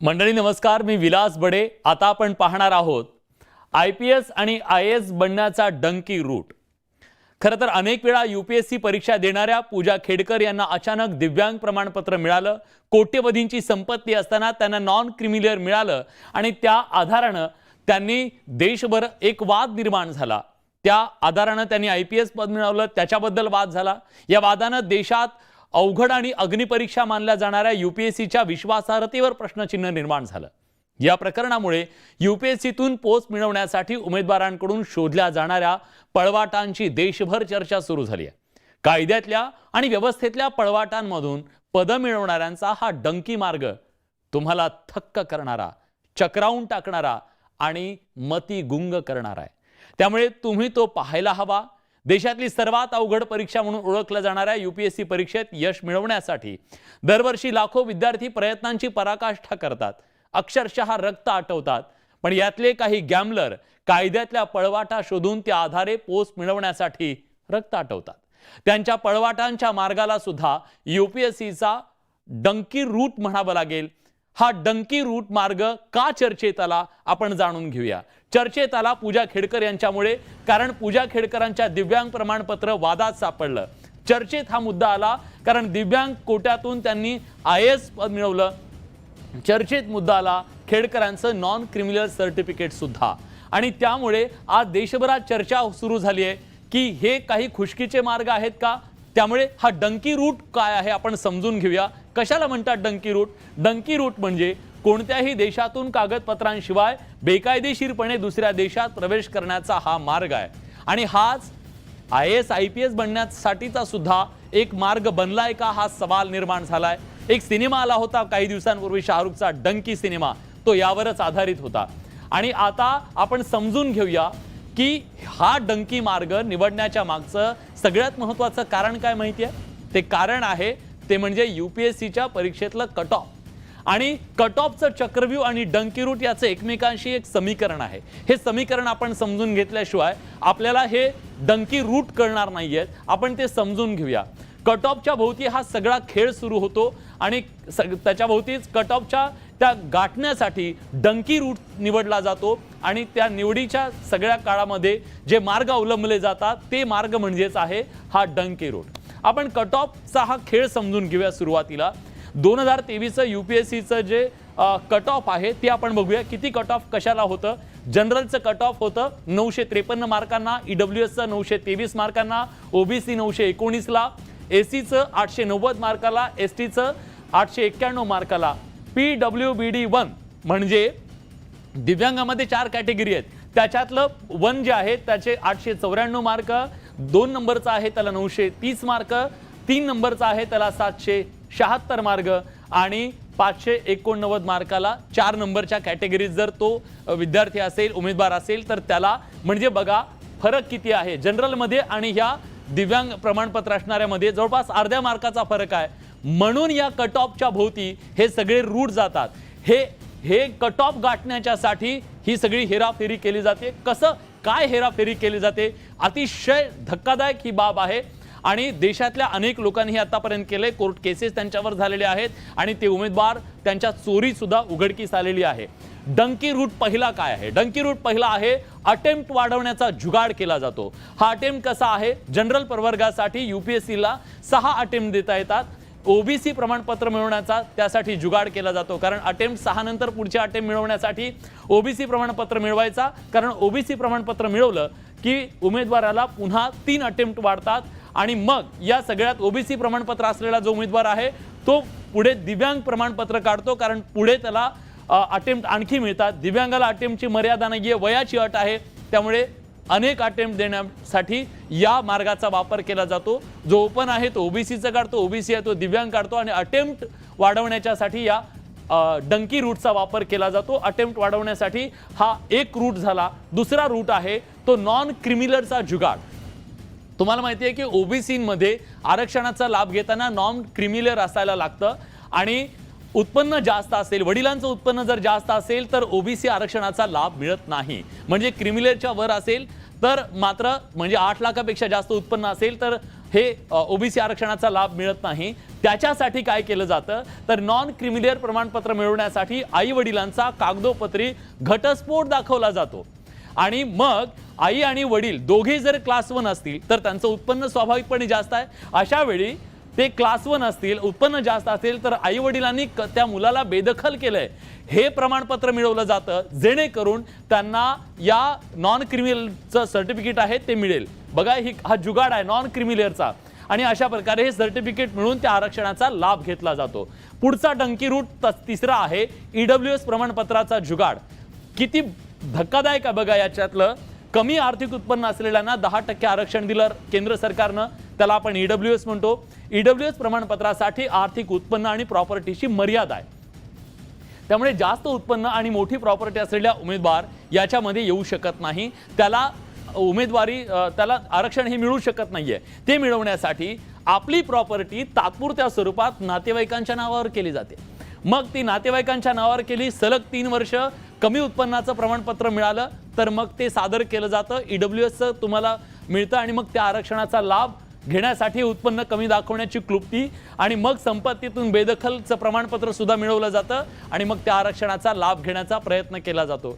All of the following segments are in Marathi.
मंडळी नमस्कार. मी विलास बडे. आता आपण पाहणार आहोत आय पी एस आणि आय एस बनण्याचा डंकी रूट. खरं तर अनेक वेळा यू पी एस सी परीक्षा देणाऱ्या पूजा खेडकर यांना अचानक दिव्यांग प्रमाणपत्र मिळालं. कोट्यवधींची संपत्ती असताना त्यांना नॉन क्रिमिलियर मिळालं आणि त्या आधारानं त्यांनी देशभर एक वाद निर्माण झाला. त्या आधारानं त्यांनी आय पी एस पद मिळवलं. त्याच्याबद्दल वाद झाला. या वादानं देशात अवघड आणि अग्निपरीक्षा मानल्या जाणाऱ्या यूपीएससीच्या विश्वासार्हतेवर प्रश्नचिन्ह निर्माण झालं. या प्रकरणामुळे यूपीएससीतून पोस्ट मिळवण्यासाठी उमेदवारांकडून शोधल्या जाणाऱ्या पळवाटांची देशभर चर्चा सुरू झाली आहे. कायद्यातल्या आणि व्यवस्थेतल्या पळवाटांमधून पदं मिळवणाऱ्यांचा हा डंकी मार्ग तुम्हाला थक्क करणारा चक्रावून टाकणारा आणि मती गुंग करणारा आहे. त्यामुळे तुम्ही तो पाहायला हवा. देशातली सर्वात अवघड परीक्षा म्हणून ओळखल्या जाणाऱ्या यूपीएससी परीक्षेत यश मिळवण्यासाठी दरवर्षी लाखो विद्यार्थी प्रयत्नांची पराकाष्ठा करतात. अक्षरशः रक्त आटवतात. पण यातले काही गॅमलर कायद्यातल्या पळवाटा शोधून त्या आधारे पोस्ट मिळवण्यासाठी रक्त आटवतात. त्यांच्या पळवाटांच्या मार्गाला सुद्धा यूपीएससीचा डंकी रूट म्हणावं लागेल. हा डंकी रूट मार्ग का चर्चेत आला आपण जाणून घेऊया. चर्चेत आला पूजा खेडकर यांच्यामुळे कारण पूजा खेडकरांच्या दिव्यांग प्रमाणपत्र वादात सापडलं. चर्चेत हा मुद्दा आला कारण दिव्यांग कोट्यातून त्यांनी आय एस पद मिळवलं. चर्चेत मुद्दा आला खेडकरांचं नॉन क्रिमिनल सर्टिफिकेट सुद्धा. आणि त्यामुळे आज देशभरात चर्चा सुरू झाली आहे की हे काही खुशकीचे मार्ग आहेत का? त्यामुळे हा डंकी रूट काय आहे आपण समजून घेऊया. कशाला म्हणतात डंकी रूट? डंकी रूट म्हणजे कोणत्याही देशातून कागदपत्रांशिवाय बेकायदेशीरपणे दुसऱ्या देशात प्रवेश करण्याचा हा मार्ग आहे. आणि हाच I S I P S बनण्यासाठीचा सुद्धा एक मार्ग बनलाय का हा सवाल निर्माण झालाय. एक सिनेमा आला होता काही दिवसांपूर्वी शाहरुखचा डंकी सिनेमा. तो यावरच आधारित होता. आणि आता आपण समजून घेऊया की हा डंकी मार्ग निवडण्याच्या मागचं सगळ्यात महत्वाचं कारण काय माहिती आहे ते कारण आहे ते म्हणजे युपीएससीच्या परीक्षेतलं कट ऑफ आणि कट ऑफचं चक्रव्यूह आणि डंकी रूट याचं एकमेकांशी एक समीकरण आहे. हे समीकरण आपण समजून घेतल्याशिवाय आपल्याला हे डंकी रूट कळणार नाहीयेत. आपण ते समजून घेऊया. कट ऑफच्या भोवती हा सगळा खेळ सुरू होतो आणि सग- त्याच्या भोवतीच कट ऑफच्या त्या गाठण्यासाठी डंकी रूट निवडला जातो आणि त्या निवडीच्या सगळ्या काळामध्ये जे मार्ग अवलंबले जातात ते मार्ग म्हणजेच आहे हा डंकी रूट आपण कट ऑफचा हा खेळ समजून घेऊया सुरुवातीला. दोन हजार तेवीसचं यू पी एस सीचं जे कट ऑफ आहे ते आपण बघूया. किती कट ऑफ कशाला होतं? जनरलचं कट ऑफ होतं नऊशे त्रेपन्न मार्कांना ईडब्ल्यू एसचं नऊशे तेवीस मार्कांना ओबीसी नऊशे एकोणीसला एसीचं आठशे नव्वद मार्काला एस टीचं आठशे एक्क्याण्णव मार्काला. P W B D one म्हणजे दिव्यांगामध्ये चार कॅटेगरी आहेत. त्याच्यातलं वन जे आहे त्याचे आठशे चौऱ्याण्णव मार्क दोन नंबरचा आहे त्याला नऊशे तीस मार्क तीन नंबरचा आहे त्याला सातशे शहात्तर मार्ग आणि पाचशे एकोणनव्वद मार्काला चार नंबरच्या कॅटेगरीत जर तो विद्यार्थी असेल उमेदवार असेल तर त्याला म्हणजे बघा फरक किती आहे. जनरलमध्ये आणि ह्या दिव्यांग प्रमाणपत्र असणाऱ्यामध्ये जवळपास अर्ध्या मार्काचा फरक आहे. म्हणून या कट ऑफच्या भोवती हे सगळे रूट जातात. हे हे कट ऑफ गाठण्याच्यासाठी ही सगळी हेराफेरी केली जाते. कसं? काय हेराफेरी केली जाते? अतिशय धक्कादायक ही बाब आहे. आणि देशातल्या अनेक लोकांनी हे आतापर्यंत केले. कोर्ट केसेस त्यांच्यावर झालेले आहेत. आणि ते उमेदवार त्यांच्या चोरीसुद्धा उघडकीस आलेली आहे. डंकी रूट पहिला काय आहे? डंकी रूट पहिला आहे अटेम्प्ट वाढवण्याचा जुगाड केला जातो. हा अटेम्प्ट कसा आहे? जनरल प्रवर्गासाठी युपीएससीला सहा अटेम्प्ट देता येतात. ओबीसी प्रमाणपत्र मिळवण्याचा त्यासाठी जुगाड केला जातो. कारण अटेम्प्ट सहा नंतर पुढचे अटेम्प्ट मिळवण्यासाठी ओबीसी प्रमाणपत्र मिळवायचा. कारण ओबीसी प्रमाणपत्र मिळवलं की उमेदवाराला पुन्हा तीन अटेम्प्ट वाढतात. आणि मग या सगळ्यात ओबीसी प्रमाणपत्र असलेला जो उमेदवार आहे तो पुढे दिव्यांग प्रमाणपत्र काढतो. कारण पुढे त्याला अटेम्प्ट आणखी मिळतात. दिव्यांगाला अटेम्प्टची मर्यादा नाही आहे वयाची अट आहे. त्यामुळे अनेक अटेम्प्ट देण्यासाठी या मार्गाचा वापर केला जातो. जो ओपन आहे तो ओबीसीचा काढतो ओबीसी आहे तो दिव्यांग काढतो आणि अटेम्प्ट वाढवण्याच्यासाठी या डंकी रूटचा वापर केला जातो. अटेम्प्ट वाढवण्यासाठी हा एक रूट झाला. दुसरा रूट आहे तो नॉन क्रिमिनलचा जुगाड. तुम्हाला माहिती आहे की ओबीसीमध्ये आरक्षणाचा लाभ घेताना नॉन क्रिमिलर असायला लागतं. आणि उत्पन्न जास्त असेल वडिलांचं उत्पन्न जर जास्त असेल तर ओबीसी आरक्षणाचा लाभ मिळत नाही. म्हणजे क्रिमिलेरच्या वर असेल तर मात्र म्हणजे आठ लाखापेक्षा जास्त उत्पन्न असेल तर हे ओबीसी आरक्षणाचा लाभ मिळत नाही. त्याच्यासाठी काय केलं जातं? तर नॉन क्रिमिलेअर प्रमाणपत्र मिळवण्यासाठी आई वडिलांचा कागदोपत्री घटस्फोट दाखवला जातो. आणि मग आई आणि वडील दोघे जर क्लास वन असतील तर त्यांचं उत्पन्न स्वाभाविकपणे जास्त आहे. अशा वेळी ते क्लास वन असतील उत्पन्न जास्त असेल तर आई वडिलांनी क- त्या मुलाला बेदखल केलंय. हे प्रमाणपत्र मिळवलं जातं जेणेकरून त्यांना या नॉन क्रिमिनलचं सर्टिफिकेट आहे ते मिळेल. बघा ही हा जुगाड आहे नॉन क्रिमिलियरचा आणि अशा प्रकारे हे सर्टिफिकेट मिळून त्या आरक्षणाचा लाभ घेतला जातो. पुढचा डंकी रूट त- तिसरा आहे ईडब्ल्यू एस प्रमाणपत्राचा जुगाड. किती धक्कादायक आहे बघा याच्यातलं. कमी आर्थिक उत्पन्न असलेल्यांना दहा टक्के आरक्षण दिलं केंद्र सरकारनं. त्याला आपण ईडब्ल्यू एस म्हणतो. ईडब्ल्यू एस प्रमाणपत्रासाठी आर्थिक उत्पन्न आणि प्रॉपर्टीची मर्यादा आहे. त्यामुळे जास्त उत्पन्न आणि मोठी प्रॉपर्टी असलेल्या उमेदवार याच्यामध्ये येऊ शकत नाही. त्याला उमेदवारी त्याला आरक्षण हे मिळू शकत नाहीये. ते मिळवण्यासाठी आपली प्रॉपर्टी तात्पुरत्या स्वरूपात नातेवाईकांच्या नावावर केली जाते. मग ती नातेवाईकांच्या नावावर केली सलग तीन वर्ष कमी उत्पन्नाचं प्रमाणपत्र मिळालं तर मग ते सादर केलं जातं. ईडब्ल्यू एसचं तुम्हाला मिळतं आणि मग त्या आरक्षणाचा लाभ घेण्यासाठी उत्पन्न कमी दाखवण्याची क्लुप्ती आणि मग संपत्तीतून बेदखलचं प्रमाणपत्र सुद्धा मिळवलं जातं आणि मग त्या आरक्षणाचा लाभ घेण्याचा प्रयत्न केला जातो.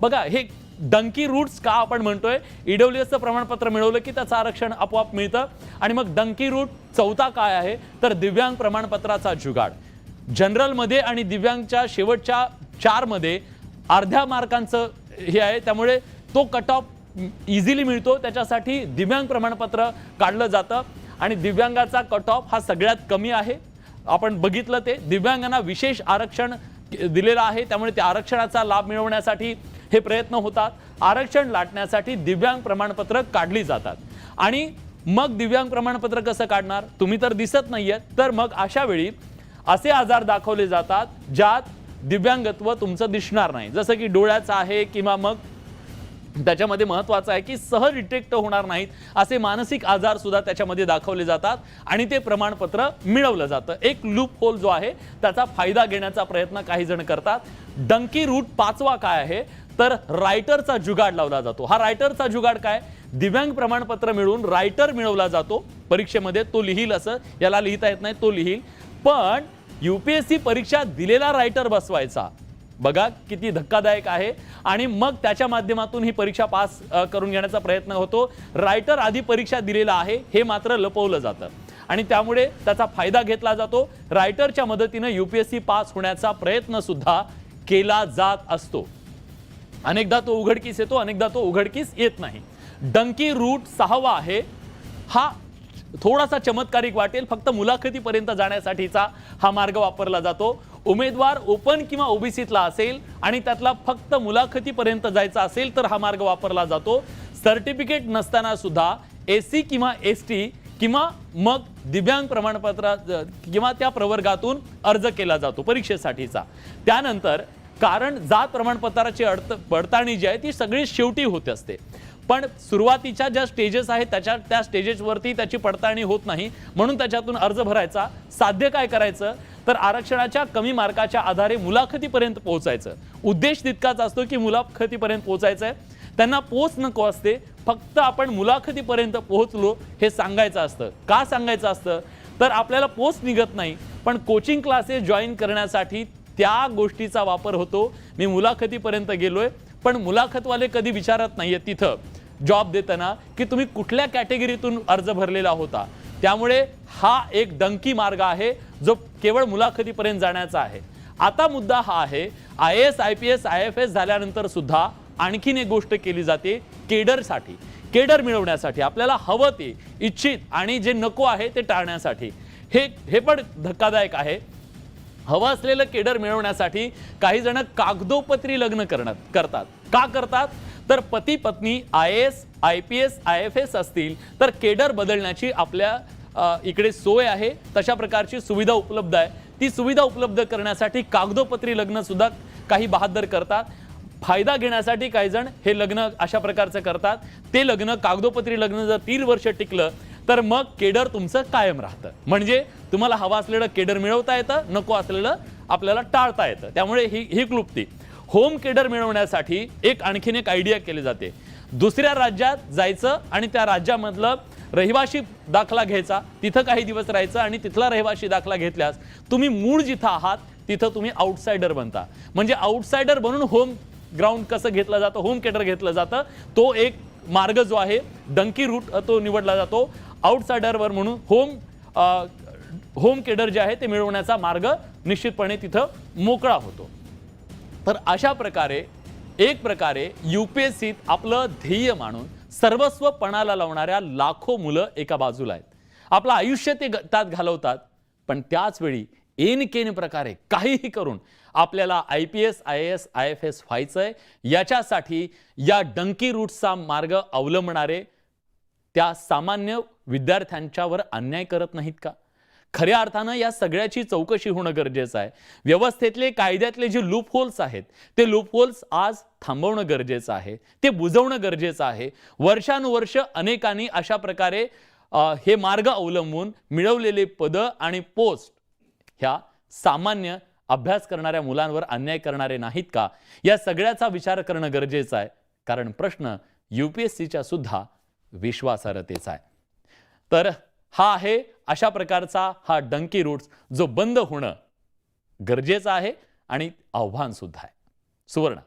बघा हे डंकी रूट्स का आपण म्हणतोय? ईडब्ल्यू एसचं प्रमाणपत्र मिळवलं की त्याचं आरक्षण आपोआप मिळतं. आणि मग डंकी रूट चौथा काय आहे? तर दिव्यांग प्रमाणपत्राचा जुगाड. जनरलमध्ये आणि दिव्यांगच्या शेवटच्या चारमध्ये अर्ध्या मार्कांचं हे आहे. त्यामुळे तो कट ऑफ इझिली मिळतो. त्याच्यासाठी दिव्यांग प्रमाणपत्र काढलं जातं. आणि दिव्यांगाचा कट ऑफ हा सगळ्यात कमी आहे. आपण बघितलं ते. दिव्यांगांना विशेष आरक्षण दिलेलं आहे. त्यामुळे त्या आरक्षणाचा लाभ मिळवण्यासाठी हे प्रयत्न होतात. आरक्षण लाटण्यासाठी दिव्यांग प्रमाणपत्र काढली जातात. आणि मग दिव्यांग प्रमाणपत्र कसं काढणार? तुम्ही तर दिसत नाहीये तर मग अशा वेळी असे आजार दाखवले जातात ज्यात दिव्यांगत्व तुमचं दिसणार नाही. जसं की डोळ्याचं आहे किंवा मग त्याच्यामध्ये महत्त्वाचं आहे की सहज डिटेक्ट होणार नाहीत असे मानसिक आजार सुद्धा त्याच्यामध्ये दाखवले जातात आणि ते प्रमाणपत्र मिळवलं जातं. एक लूप होल जो आहे त्याचा फायदा घेण्याचा प्रयत्न काही जण करतात. डंकी रूट पाचवा काय आहे? तर रायटरचा जुगाड लावला जातो. हा रायटरचा जुगाड काय? दिव्यांग प्रमाणपत्र मिळून रायटर मिळवला जातो. परीक्षेमध्ये तो लिहील असं याला लिहिता येत नाही तो लिहील. पण यू पी एस सी परीक्षा दिलेला रायटर बसवायचा. बघा किती धक्कादायक आहे. आणि मग त्याच्या माध्यमातून ही परीक्षा पास करून घेण्याचा प्रयत्न होतो. रायटर आधी परीक्षा दिलेला आहे हे मात्र लपवलं जातं. आणि त्यामुळे त्याचा फायदा घेतला जातो. रायटरच्या मदतीनं U P S C pass होण्याचा प्रयत्न सुद्धा केला जात असतो. अनेकदा तो उघडकीस येतो अनेकदा तो उघडकीस येत नाही. डंकी रूट सहावा आहे. हा थोडासा चमत्कारिक वाटेल. फक्त मुलाखतीपर्यंत जाण्यासाठीचा हा मार्ग वापरला जातो. उमेदवार ओपन किंवा ओबीसीतला असेल आणि त्यातला फक्त मुलाखतीपर्यंत जायचा असेल तर हा मार्ग वापरला जातो. सर्टिफिकेट नसताना सुद्धा एस सी किंवा एस टी किंवा मग दिव्यांग प्रमाणपत्र किंवा त्या प्रवर्गातून अर्ज केला जातो परीक्षेसाठीचा. त्यानंतर कारण जात प्रमाणपत्राची अडत पडताळणी जी आहे ती सगळी शेवटी होत असते. पण सुरुवातीच्या ज्या स्टेजेस आहेत त्याच्या त्या स्टेजेसवरती त्याची पडताळणी होत नाही. म्हणून त्याच्यातून अर्ज भरायचा. साध्य काय करायचं? तर आरक्षणाच्या कमी मार्काच्या आधारे मुलाखतीपर्यंत पोहोचायचं. उद्देश तितकाच असतो की मुलाखतीपर्यंत पोहोचायचं आहे त्यांना पोच नको असते. फक्त आपण मुलाखतीपर्यंत पोहोचलो हे सांगायचं असतं. का सांगायचं असतं? तर आपल्याला पोच निघत नाही. पण कोचिंग क्लासेस जॉईन करण्यासाठी त्या गोष्टीचा वापर होतो. मी मुलाखतीपर्यंत गेलोय. पण मुलाखतवाले कधी विचारत नाहीये तिथं. जॉब देताना की तुम्ही कुठल्या कॅटेगरीतून अर्ज भरलेला होता. त्यामुळे हा एक डंकी मार्ग आहे जो केवळ मुलाखतीपर्यंत जाण्याचा आहे. आता मुद्दा हा आहे I S I P S I F S झाल्यानंतर सुद्धा आणखीन एक गोष्ट केली जाते केडरसाठी. केडर मिळवण्यासाठी आपल्याला हवं ते इच्छित आणि जे नको आहे ते टाळण्यासाठी. हे हे पण धक्कादायक आहे. हवं असलेलं केडर मिळवण्यासाठी काही जण कागदोपत्री लग्न करण करतात. का करतात? तर पती पत्नी I S I P S I F S असतील तर केडर बदलण्याची आपल्या इकडे सोय आहे. तशा प्रकारची सुविधा उपलब्ध आहे. ती सुविधा उपलब्ध करण्यासाठी कागदोपत्री लग्न सुद्धा काही बहादर करतात. फायदा घेण्यासाठी काही जण हे लग्न अशा प्रकारचं करतात. ते लग्न कागदोपत्री लग्न जर तीन वर्ष टिकलं तर मग केडर तुमचं कायम राहतं. म्हणजे तुम्हाला हवं असलेलं केडर मिळवता येतं नको असलेलं आपल्याला टाळता येतं. त्यामुळे ही ही क्लुप्ती. होम केडर मिळवण्यासाठी एक आणखीन एक आयडिया केली जाते. दुसऱ्या राज्यात जायचं आणि त्या राज्यामधलं रहिवाशी दाखला घ्यायचा तिथं काही दिवस राहायचं आणि तिथला रहिवाशी दाखला घेतल्यास तुम्ही मूळ जिथं आहात तिथं तुम्ही आउटसायडर बनता. म्हणजे आउटसायडर बनून होम ग्राउंड कसं घेतलं जातं होम केटर घेतलं जातं तो एक मार्ग जो आहे डंकी रूट तो निवडला जातो. आउटसायडरवर म्हणून होम होम केडर जे आहे ते मिळवण्याचा मार्ग निश्चितपणे तिथं मोकळा होतो. तर अशा प्रकारे एक प्रकारे यू पी एस सीत आपलं ध्येय मानून सर्वस्व पणाला लावणाऱ्या लाखो मुलं एका बाजूला आहेत. आपलं आयुष्य ते त्यात घालवतात पण त्याचवेळी एन केन प्रकारे काहीही करून आपल्याला I P S I S I F S व्हायचंय. याच्यासाठी या डंकी रूटचा मार्ग अवलंबणारे त्या सामान्य विद्यार्थ्यांच्यावर अन्याय करत नाहीत का? खऱ्या अर्थानं या सगळ्याची चौकशी होणं गरजेचं आहे. व्यवस्थेतले कायद्यातले जे लूप होल्स आहेत ते लूप होल्स आज थांबवणं गरजेचं आहे. ते बुजवणं गरजेचं आहे. वर्षानुवर्ष अनेकांनी अशा प्रकारे हे मार्ग अवलंबून मिळवलेले पदं आणि पोस्ट ह्या सामान्य अभ्यास करणाऱ्या मुलांवर अन्याय करणारे नाहीत का? या सगळ्याचा विचार करणं गरजेचं आहे. कारण प्रश्न युपीएससीच्या सुद्धा विश्वासार्हतेचा आहे. तर हा आहे अशा प्रकारचा हा डंकी रूट्स जो बंद होणं गरजेचं आहे आणि आव्हान सुद्धा आहे. सुवर्ण.